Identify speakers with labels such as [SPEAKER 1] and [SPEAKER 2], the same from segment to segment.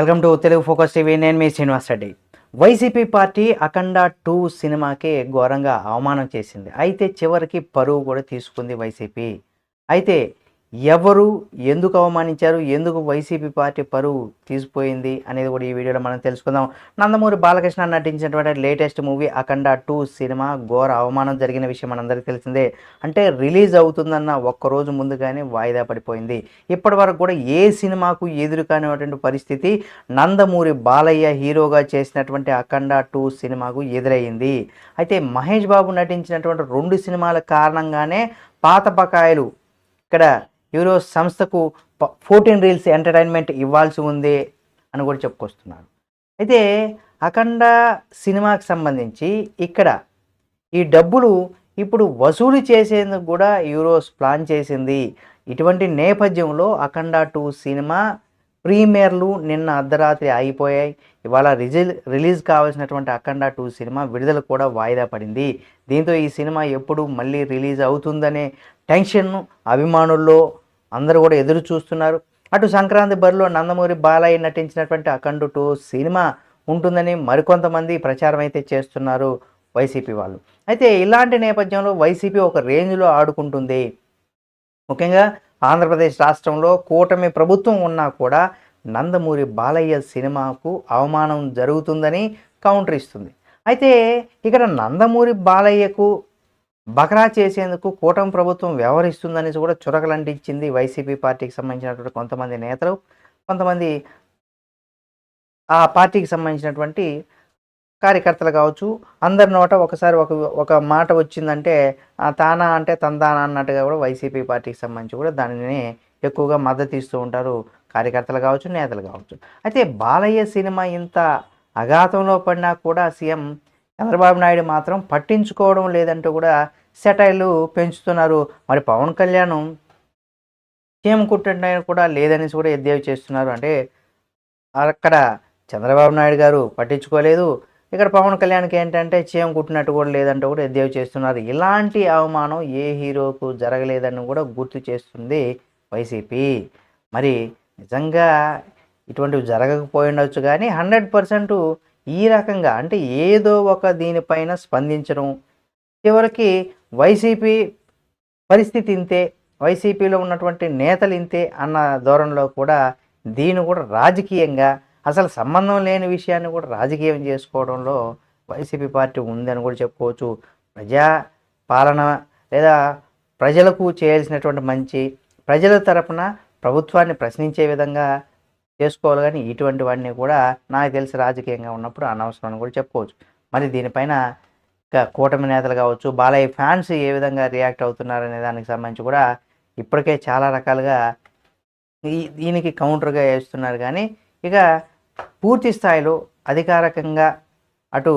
[SPEAKER 1] Welcome to Telugu focus TV. నేను మీ Srinivas Reddy. YCP party Akhanda two సినిమాకి ఘోరంగా అవమానం చేసింది. అయితే చివరికి పరువు కూడా తీసుకుంది వైసీపీ. అయితే ఎవరు ఎందుకు అవమానించారు? ఎందుకు వైసీపీ పార్టీ పరువు తీసిపోయింది? అనేది కూడా ఈ వీడియోలో మనం తెలుసుకుందాం. నందమూరి బాలకృష్ణ నటించినటువంటి లేటెస్ట్ మూవీ అఖండ టూ సినిమా ఘోర అవమానం జరిగిన విషయం మనందరికీ తెలిసిందే. అంటే రిలీజ్ అవుతుందన్న ఒక్కరోజు ముందుగానే వాయిదా పడిపోయింది. ఇప్పటి వరకు కూడా ఏ సినిమాకు ఎదురు కానిటువంటి పరిస్థితి నందమూరి బాలయ్య హీరోగా చేసినటువంటి అఖండ టూ సినిమాకు ఎదురయ్యింది. అయితే మహేష్ బాబు నటించినటువంటి రెండు సినిమాల కారణంగానే పాత బకాయిలు ఇక్కడ యూరో సంస్థకు ఫోర్టీన్ రీల్స్ ఎంటర్టైన్మెంట్ ఇవ్వాల్సి ఉంది అని కూడా చెప్పుకొస్తున్నారు. అయితే అఖండ సినిమాకి సంబంధించి ఇక్కడ ఈ డబ్బులు ఇప్పుడు వసూలు చేసేందుకు కూడా యూరోస్ ప్లాన్ చేసింది. ఇటువంటి నేపథ్యంలో అఖండ టూ సినిమా ప్రీమియర్లు నిన్న అర్ధరాత్రి అయిపోయాయి ఇవాళ రిజిల్ రిలీజ్ కావాల్సినటువంటి అఖండ టూ సినిమా విడుదల కూడా వాయిదా పడింది. దీంతో ఈ సినిమా ఎప్పుడు మళ్ళీ రిలీజ్ అవుతుందనే టెన్షన్ అభిమానుల్లో అందరూ కూడా ఎదురు చూస్తున్నారు. అటు సంక్రాంతి బరిలో నందమూరి బాలయ్య నటించినటువంటి అఖండు టూ సినిమా ఉంటుందని మరికొంతమంది ప్రచారం అయితే చేస్తున్నారు వైసీపీ వాళ్ళు. అయితే ఇలాంటి నేపథ్యంలో వైసీపీ ఒక రేంజ్లో ఆడుకుంటుంది. ముఖ్యంగా ఆంధ్రప్రదేశ్ రాష్ట్రంలో కూటమి ప్రభుత్వం ఉన్నా కూడా నందమూరి బాలయ్య సినిమాకు అవమానం జరుగుతుందని కౌంటర్ ఇస్తుంది. అయితే ఇక్కడ నందమూరి బాలయ్యకు బకరా చేసేందుకు కూటమి ప్రభుత్వం వ్యవహరిస్తుందని కూడా చురకలంటించింది వైసీపీ పార్టీకి సంబంధించినటువంటి కొంతమంది నేతలు కొంతమంది ఆ పార్టీకి సంబంధించినటువంటి కార్యకర్తలు కావచ్చు. అందరి నోట ఒకసారి ఒక ఒక మాట వచ్చిందంటే తానా అంటే తందానా అన్నట్టుగా కూడా వైసీపీ పార్టీకి సంబంధించి కూడా దానిని ఎక్కువగా మద్దతు ఇస్తూ ఉంటారు కార్యకర్తలు కావచ్చు నేతలు కావచ్చు. అయితే బాలయ్య సినిమా ఇంత అఘాతంలో పడినా కూడా సీఎం చంద్రబాబు నాయుడు మాత్రం పట్టించుకోవడం లేదంటూ కూడా సెటైలు పెంచుతున్నారు. మరి పవన్ కళ్యాణ్ సీఎం కుట్టిన కూడా లేదనేసి కూడా ఎద్దేవి చేస్తున్నారు. అంటే అక్కడ చంద్రబాబు నాయుడు గారు పట్టించుకోలేదు. ఇక్కడ పవన్ కళ్యాణ్కి ఏంటంటే చీమ కుట్టినట్టు కూడా లేదంటూ కూడా ఎద్దేవి చేస్తున్నారు. ఇలాంటి అవమానం ఏ హీరోకు జరగలేదని కూడా గుర్తు చేస్తుంది వైసీపీ. మరి నిజంగా ఇటువంటివి జరగకపోయి ఉండవచ్చు కానీ హండ్రెడ్ పర్సెంట్ ఈ రకంగా అంటే ఏదో ఒక దీనిపైన స్పందించడం. చివరికి వైసీపీ పరిస్థితి ఇంతే వైసీపీలో ఉన్నటువంటి నేతలు ఇంతే అన్న ధోరణిలో కూడా దీన్ని కూడా రాజకీయంగా అసలు సంబంధం లేని విషయాన్ని కూడా రాజకీయం చేసుకోవడంలో వైసీపీ పార్టీ ఉందని కూడా చెప్పుకోవచ్చు. ప్రజా పాలన లేదా ప్రజలకు చేయాల్సినటువంటి మంచి ప్రజల తరపున ప్రభుత్వాన్ని ప్రశ్నించే విధంగా చేసుకోవాలి కానీ ఇటువంటి వాడిని కూడా నాకు తెలిసి రాజకీయంగా ఉన్నప్పుడు అనవసరం అని కూడా చెప్పుకోవచ్చు. మరి దీనిపైన ఇంకా కూటమి నేతలు కావచ్చు బాలయ్య ఫ్యాన్స్ ఏ విధంగా రియాక్ట్ అవుతున్నారు అనే దానికి సంబంధించి కూడా ఇప్పటికే చాలా రకాలుగా దీనికి కౌంటర్గా వేస్తున్నారు. కానీ ఇక పూర్తి స్థాయిలో అధికారికంగా అటు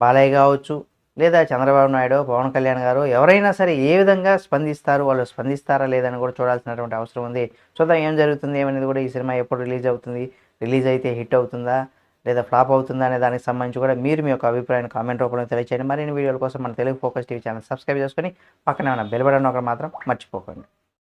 [SPEAKER 1] బాలయ్య కావచ్చు లేదా చంద్రబాబు నాయుడు పవన్ కళ్యాణ్ గారు ఎవరైనా సరే ఏ విధంగా స్పందిస్తారు వాళ్ళు స్పందిస్తారా లేదని కూడా చూడాల్సినటువంటి అవసరం ఉంది. చూద్దాం ఏం జరుగుతుంది ఏమనేది కూడా ఈ సినిమా ఎప్పుడు రిలీజ్ అవుతుంది రిలీజ్ అయితే హిట్ అవుతుందా లేదా ఫ్లాప్ అవుతుందా అనే దానికి సంబంధించి కూడా మీరు మీ యొక్క అభిప్రాయాన్ని కామెంట్ రూపంలో తెలియచేయండి. మరిన్ని వీడియోల కోసం మన Telugu focus TV channel subscribe చేసుకొని పక్కనే ఉన్న బెల్ బటన్ ఒకటి మాత్రం మర్చిపోకండి.